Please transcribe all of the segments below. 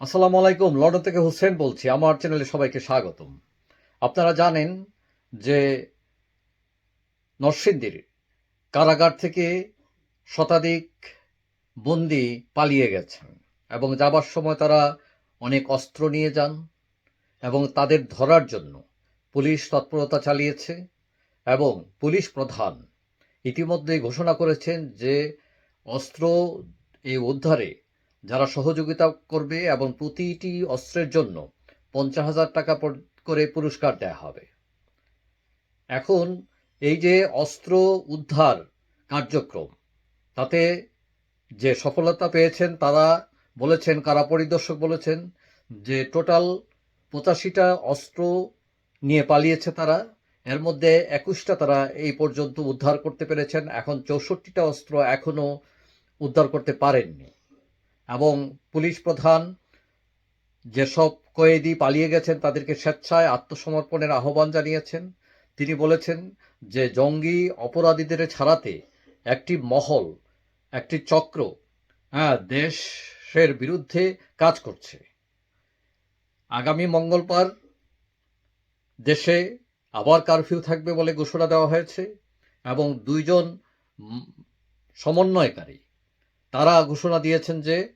আসসালামু আলাইকুম, লন্ডন থেকে হোসেন বলছি, আমার চ্যানেলে সবাইকে স্বাগতম। আপনারা জানেন যে নরসিংদীর কারাগার থেকে শতাধিক বন্দি পালিয়ে গেছেন এবং যাবার সময় তারা অনেক অস্ত্র নিয়ে যান এবং তাদের ধরার জন্য পুলিশ তৎপরতা চালিয়েছে এবং পুলিশ প্রধান ইতিমধ্যে ঘোষণা করেছেন যে অস্ত্র এই উদ্ধারে যারা সহযোগিতা করবে এবং প্রতিটি অস্ত্রের জন্য পঞ্চাশ হাজার টাকা করে পুরস্কার দেয়া হবে। এখন এই যে অস্ত্র উদ্ধার কার্যক্রম, তাতে যে সফলতা পেয়েছেন তারা বলেছেন, কারা পরিদর্শক বলেছেন, যে টোটাল পঁচাশিটা অস্ত্র নিয়ে পালিয়েছে তারা। এর মধ্যে একুশটা তারা এই পর্যন্ত উদ্ধার করতে পেরেছেন। এখন চৌষট্টিটা অস্ত্র এখনও উদ্ধার করতে পারেননি। এবং পুলিশ প্রধান যেসব কয়েদি পালিয়ে গেছেন, তাদেরকে স্বেচ্ছায় আত্মসমর্পণের আহ্বান জানিয়েছেন। তিনি বলেছেন যে, জঙ্গি অপরাধীদের ছাড়াতে একটি মহল, একটি চক্র হ্যাঁ দেশের বিরুদ্ধে কাজ করছে। আগামী মঙ্গলবার দেশে আবার কারফিউ থাকবে বলে ঘোষণা দেওয়া হয়েছে এবং দুইজন সমন্বয়কারী, তারা ঘোষণা দিয়েছেন যে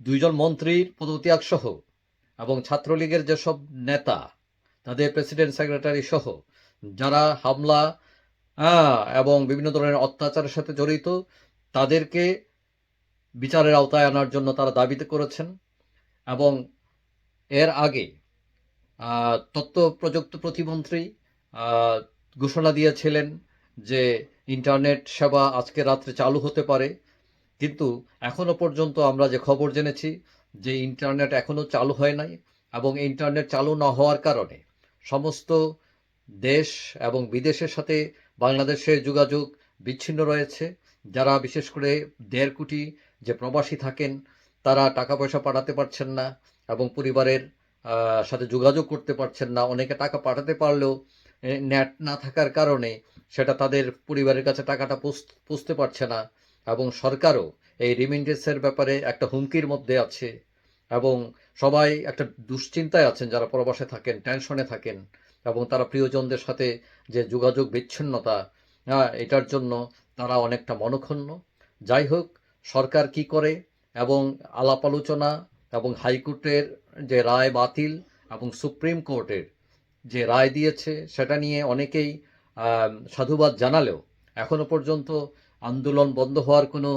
দুইজন মন্ত্রীর পদত্যাগ সহ এবং ছাত্রলীগের যেসব নেতা, তাদের প্রেসিডেন্ট, সেক্রেটারি সহ যারা হামলা এবং বিভিন্ন ধরনের অত্যাচারের সাথে জড়িত, তাদেরকে বিচারের আওতায় আনার জন্য তারা দাবিতে করেছেন এবং এর আগে তথ্য প্রযুক্তি প্রতিমন্ত্রী ঘোষণা দিয়েছিলেন যে ইন্টারনেট সেবা আজকে রাত্রে চালু হতে পারে। কিন্তু এখনও পর্যন্ত আমরা যে খবর জেনেছি যে ইন্টারনেট এখনও চালু হয় নাই এবং ইন্টারনেট চালু না হওয়ার কারণে সমস্ত দেশ এবং বিদেশের সাথে বাংলাদেশের যোগাযোগ বিচ্ছিন্ন রয়েছে। যারা বিশেষ করে দেড় কোটি যে প্রবাসী থাকেন, তারা টাকা পয়সা পাঠাতে পারছেন না এবং পরিবারের সাথে যোগাযোগ করতে পারছেন না। অনেকে টাকা পাঠাতে পারলেও নেট না থাকার কারণে সেটা তাদের পরিবারের কাছে টাকাটা পৌঁছতে পারছে না এবং সরকারও এই রিমিন্ডেন্সের ব্যাপারে একটা হুমকির মধ্যে আছে এবং সবাই একটা দুশ্চিন্তায় আছেন যারা প্রবাসে থাকেন টেনশনে থাকেন এবং তারা প্রিয়জনদের সাথে যে যোগাযোগ বিচ্ছিন্নতা হ্যাঁ, এটার জন্য তারা অনেকটা মনক্ষুণ্ণ। যাই হোক সরকার কি করে এবং আলাপ আলোচনা এবং হাইকোর্টের যে রায় বাতিল এবং সুপ্রিম কোর্টের যে রায় দিয়েছে সেটা নিয়ে অনেকেই সাধুবাদ জানালেও এখনও পর্যন্ত আন্দোলন বন্ধ হওয়ার কোনো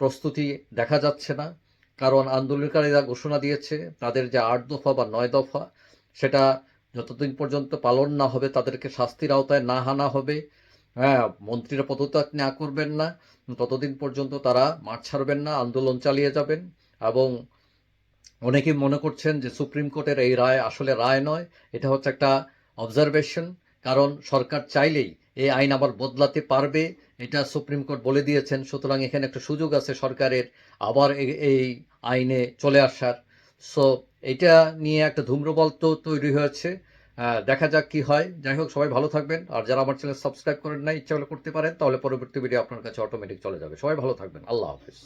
প্রস্তুতি দেখা যাচ্ছে না, কারণ আন্দোলনকারীরা ঘোষণা দিয়েছে তাদের যে আট দফা বা নয় দফা, সেটা যতদিন পর্যন্ত পালন না হবে তাদেরকে শাস্তির আওতায় না আনা হবে। হ্যাঁ মন্ত্রীরা পদত্যাগ না করবেন না, ততদিন পর্যন্ত তারা মাঠ ছাড়বেন না, আন্দোলন চালিয়ে যাবেন এবং অনেকেই মনে করছেন যে সুপ্রিম কোর্টের এই রায় আসলে রায় নয়, এটা হচ্ছে একটা অবজারভেশন কারণ সরকার চাইলেই এই আইন আবার বদলাতে পারবে, এটা সুপ্রিম কোর্ট বলে দিয়েছেন। সুতরাং এখানে একটা সুযোগ আছে সরকারের আবার এই আইনে চলে আসার। সো এটা নিয়ে একটা ধূম্রবল তো তৈরি হয়েছে। দেখা যাক কি হয়। যাই হোক, সবাই ভালো থাকবেন। আর যারা আমার চ্যানেল সাবস্ক্রাইব করেন না ইচ্ছা হলে করতে পারেন। তাহলে পরবর্তী ভিডিও আপনার কাছে অটোমেটিক চলে যাবে। সবাই ভালো থাকবেন। আল্লাহ হাফিজ।